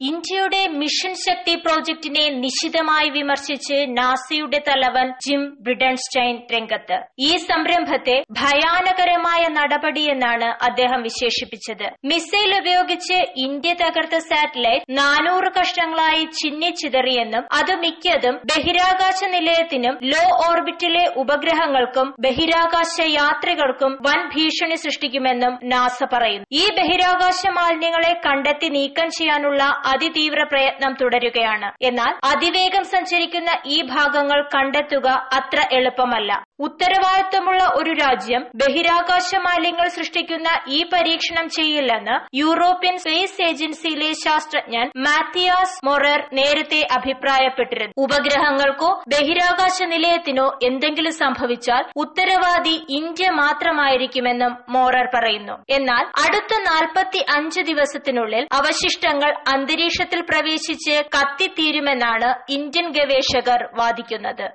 ഇന്ത്യയുടെ മിഷൻ ശക്തി പ്രോജക്ടിനെ നിശിതമായി വിമർശിച്ച് നാസയുടെ തലവൻ ജിം ബ്രിഡൻസ്റ്റൈൻ രംഗത്ത്. ഈ സംരംഭത്തെ ഭയാനകരമായ നടപടിയെന്നാണ് അദ്ദേഹം വിശേഷിപ്പിച്ചത്. മിസൈൽ ഉപയോഗിച്ച് ഇന്ത്യ തകർത്ത സാറ്റലൈറ്റ് നാനൂറ് കഷ്ണങ്ങളായി ചിന്നിച്ചിതറിയെന്നും അത് മിക്കതും ബഹിരാകാശ നിലയത്തിനും ലോ ഓർബിറ്റിലെ ഉപഗ്രഹങ്ങൾക്കും ബഹിരാകാശ യാത്രികർക്കും വൻ ഭീഷണി സൃഷ്ടിക്കുമെന്നും നാസ പറയുന്നു. ഈ ബഹിരാകാശ മാലിന്യങ്ങളെ കണ്ടെത്തി നീക്കം ചെയ്യാനുള്ള അതിതീവ്ര പ്രയത്നം തുടരുകയാണ്. എന്നാൽ അതിവേഗം സഞ്ചരിക്കുന്ന ഈ ഭാഗങ്ങൾ കണ്ടെത്തുക അത്ര എളുപ്പമല്ല. ഉത്തരവാദിത്വമുള്ള ഒരു രാജ്യം ബഹിരാകാശ മാലിന്യങ്ങൾ സൃഷ്ടിക്കുന്ന ഈ പരീക്ഷണം ചെയ്യില്ലെന്ന് യൂറോപ്യൻ സ്പേസ് ഏജൻസിയിലെ ശാസ്ത്രജ്ഞൻ മാത്തിയാസ് മൊറർ നേരത്തെ അഭിപ്രായപ്പെട്ടിരുന്നു. ഉപഗ്രഹങ്ങൾക്കോ ബഹിരാകാശ നിലയത്തിനോ എന്തെങ്കിലും സംഭവിച്ചാൽ ഉത്തരവാദി ഇന്ത്യ മാത്രമായിരിക്കുമെന്നും മോറർ പറയുന്നു. എന്നാൽ അടുത്ത നാൽപ്പത്തി അഞ്ച് ദിവസത്തിനുള്ളിൽ അവശിഷ്ടങ്ങൾ അന്തരീക്ഷത്തിൽ പ്രവേശിച്ച് കത്തിത്തീരുമെന്നാണ് ഇന്ത്യൻ ഗവേഷകർ വാദിക്കുന്നത്.